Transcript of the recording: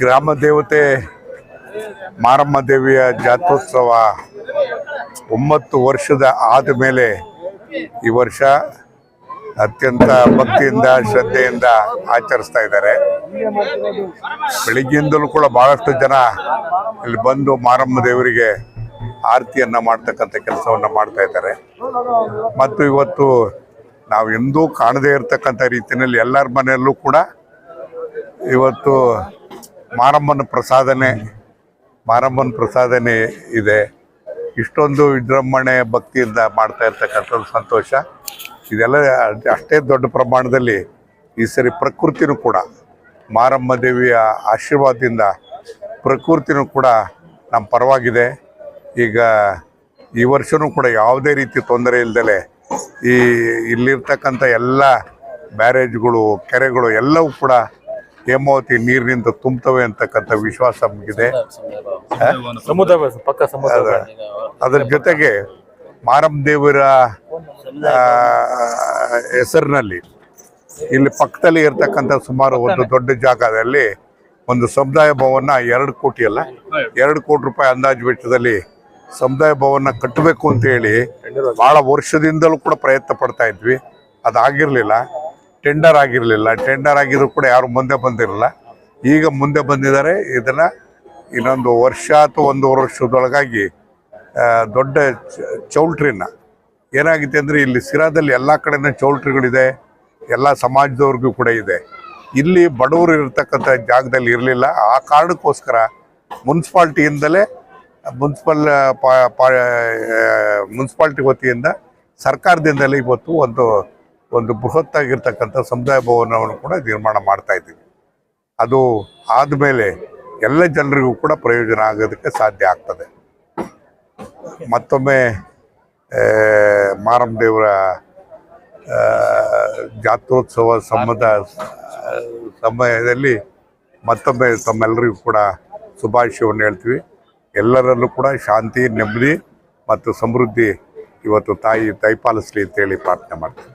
ಗ್ರಾಮ ದೇವತೆ ಮಾರಮ್ಮ ದೇವಿಯ ಜಾತ್ರೋತ್ಸವ ಒಂಬತ್ತು ವರ್ಷದ ಆದ ಮೇಲೆ ಈ ವರ್ಷ ಅತ್ಯಂತ ಭಕ್ತಿಯಿಂದ, ಶ್ರದ್ಧೆಯಿಂದ ಆಚರಿಸ್ತಾ ಇದ್ದಾರೆ. ಬೆಳಿಗ್ಗೆಯಿಂದಲೂ ಕೂಡ ಬಹಳಷ್ಟು ಜನ ಇಲ್ಲಿ ಬಂದು ಮಾರಮ್ಮ ದೇವರಿಗೆ ಆರತಿಯನ್ನ ಮಾಡ್ತಕ್ಕಂಥ ಕೆಲಸವನ್ನು ಮಾಡ್ತಾ ಇದ್ದಾರೆ. ಮತ್ತು ಇವತ್ತು ನಾವು ಎಂದೂ ಕಾಣದೇ ಇರತಕ್ಕಂಥ ರೀತಿಯಲ್ಲಿ ಎಲ್ಲರ ಮನೆಯಲ್ಲೂ ಕೂಡ ಇವತ್ತು ಮಾರಮ್ಮನ ಪ್ರಸಾದನೆ ಮಾರಮ್ಮನ ಪ್ರಸಾದನೆ ಇದೆ. ಇಷ್ಟೊಂದು ವಿಜೃಂಭಣೆ ಭಕ್ತಿಯಿಂದ ಮಾಡ್ತಾ ಇರ್ತಕ್ಕಂಥದ್ದು ಸಂತೋಷ. ಇದೆಲ್ಲ ಅಷ್ಟೇ ದೊಡ್ಡ ಪ್ರಮಾಣದಲ್ಲಿ ಈ ಸರಿ ಪ್ರಕೃತಿನೂ ಕೂಡ, ಮಾರಮ್ಮ ದೇವಿಯ ಆಶೀರ್ವಾದದಿಂದ ಪ್ರಕೃತಿನೂ ಕೂಡ ನಮ್ಮ ಪರವಾಗಿದೆ. ಈಗ ಈ ವರ್ಷವೂ ಕೂಡ ಯಾವುದೇ ರೀತಿ ತೊಂದರೆ ಇಲ್ದಲೆ ಈ ಇಲ್ಲಿರ್ತಕ್ಕಂಥ ಎಲ್ಲ ಬ್ಯಾರೇಜ್ಗಳು ಕೆರೆಗಳು ಎಲ್ಲವೂ ಕೂಡ ಹೇಮಾವತಿ ನೀರಿನಿಂದ ತುಂಬುತ್ತವೆ ಅಂತಕ್ಕಂಥ ವಿಶ್ವಾಸ ನಮಗಿದೆ. ಪಕ್ಕ ಅದರ ಜೊತೆಗೆ ಮಾರಮ್ಮ ದೇವರ ಹೆಸರಿನಲ್ಲಿ ಇಲ್ಲಿ ಪಕ್ಕದಲ್ಲಿ ಇರ್ತಕ್ಕಂಥ ಸುಮಾರು ಒಂದು ದೊಡ್ಡ ಜಾಗದಲ್ಲಿ ಒಂದು ಸಮುದಾಯ ಭವನ ಎರಡು ಕೋಟಿ ಅಲ್ಲ ಎರಡು ಕೋಟಿ ರೂಪಾಯಿ ಅಂದಾಜು ವೆಚ್ಚದಲ್ಲಿ ಸಮುದಾಯ ಭವನ ಕಟ್ಟಬೇಕು ಅಂತ ಹೇಳಿ ಬಹಳ ವರ್ಷದಿಂದಲೂ ಕೂಡ ಪ್ರಯತ್ನ ಪಡ್ತಾ ಇದ್ವಿ. ಅದಾಗಿರ್ಲಿಲ್ಲ. ಟೆಂಡರ್ ಆಗಿರಲಿಲ್ಲ. ಟೆಂಡರ್ ಆಗಿದ್ರು ಕೂಡ ಯಾರು ಮುಂದೆ ಬಂದಿರಲಿಲ್ಲ ಈಗ ಮುಂದೆ ಬಂದಿದ್ದಾರೆ. ಇದನ್ನ ಇನ್ನೊಂದು ವರ್ಷ ಅಥವಾ ಒಂದೂವರೆ ವರ್ಷದೊಳಗಾಗಿ ದೊಡ್ಡ ಚೌಲ್ಟ್ರಿನ. ಏನಾಗಿದೆ ಅಂದರೆ ಇಲ್ಲಿ ಸಿರಾದಲ್ಲಿ ಎಲ್ಲ ಕಡೆನೂ ಚೌಲ್ಟ್ರಿಗಳಿದೆ. ಎಲ್ಲ ಸಮಾಜದವ್ರಿಗೂ ಕೂಡ ಇದೆ. ಇಲ್ಲಿ ಬಡವರು ಇರತಕ್ಕಂಥ ಜಾಗದಲ್ಲಿ ಇರಲಿಲ್ಲ. ಆ ಕಾರಣಕ್ಕೋಸ್ಕರ ಮುನ್ಸಿಪಾಲ್ಟಿಯಿಂದಲೇ, ಮುನ್ಸಿಪಲ್ ಮುನ್ಸಿಪಾಲ್ಟಿ ವತಿಯಿಂದ ಸರ್ಕಾರದಿಂದಲೇ ಇವತ್ತು ಒಂದು ಒಂದು ಬೃಹತ್ತಾಗಿರ್ತಕ್ಕಂಥ ಸಮುದಾಯ ಭವನವನ್ನು ಕೂಡ ನಿರ್ಮಾಣ ಮಾಡ್ತಾ ಇದ್ದೀವಿ. ಅದು ಆದಮೇಲೆ ಎಲ್ಲ ಜನರಿಗೂ ಕೂಡ ಪ್ರಯೋಜನ ಆಗೋದಕ್ಕೆ ಸಾಧ್ಯ ಆಗ್ತದೆ. ಮತ್ತೊಮ್ಮೆ ಮಾರಮ್ಮದೇವರ ಜಾತ್ರೋತ್ಸವ ಸಂಬಂಧ, ಸಮಯದಲ್ಲಿ ಮತ್ತೊಮ್ಮೆ ತಮ್ಮೆಲ್ಲರಿಗೂ ಕೂಡ ಶುಭಾಶಯವನ್ನು ಹೇಳ್ತೀವಿ. ಎಲ್ಲರಲ್ಲೂ ಕೂಡ ಶಾಂತಿ, ನೆಮ್ಮದಿ ಮತ್ತು ಸಮೃದ್ಧಿ ಇವತ್ತು ತಾಯಿ ದಯಪಾಲಿಸ್ಲಿ ಅಂತೇಳಿ ಪ್ರಾರ್ಥನೆ ಮಾಡ್ತೀವಿ.